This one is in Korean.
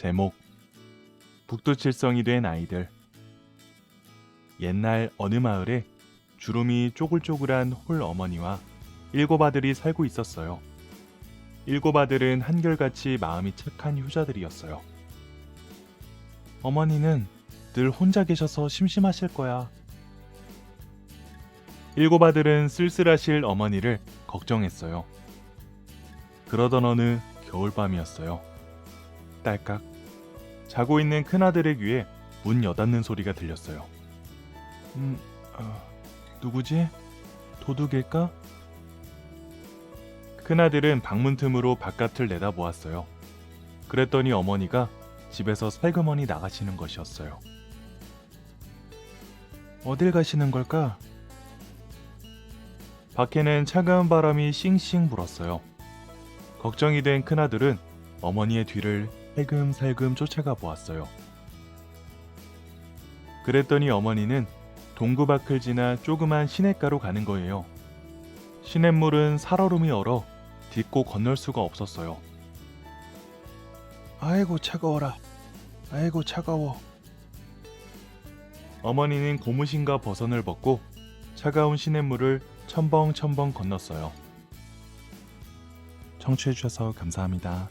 제목 북두칠성이 된 아이들 옛날 어느 마을에 주름이 쪼글쪼글한 홀 어머니와 일곱 아들이 살고 있었어요. 일곱 아들은 한결같이 마음이 착한 효자들이었어요. 어머니는 늘 혼자 계셔서 심심하실 거야. 일곱 아들은 쓸쓸하실 어머니를 걱정했어요. 그러던 어느 겨울밤이었어요. 딸깍. 자고 있는 큰아들의 귀에 문 여닫는 소리가 들렸어요. 음, 어, 누구지? 도둑일까? 큰아들은 방문 틈으로 바깥을 내다보았어요. 그랬더니 어머니가 집에서 살그머니 나가시는 것이었어요. 어딜 가시는 걸까? 밖에는 차가운 바람이 싱싱 불었어요. 걱정이 된 큰아들은 어머니의 뒤를 살금살금 쫓아가 보았어요. 그랬더니 어머니는 동구 밖을 지나 조그만 시냇가로 가는 거예요. 시냇물은 살얼음이 얼어 딛고 건널 수가 없었어요. 아이고 차가워라. 아이고 차가워. 어머니는 고무신과 버선을 벗고 차가운 시냇물을 첨벙첨벙 건넜어요. 청취해주셔서 감사합니다.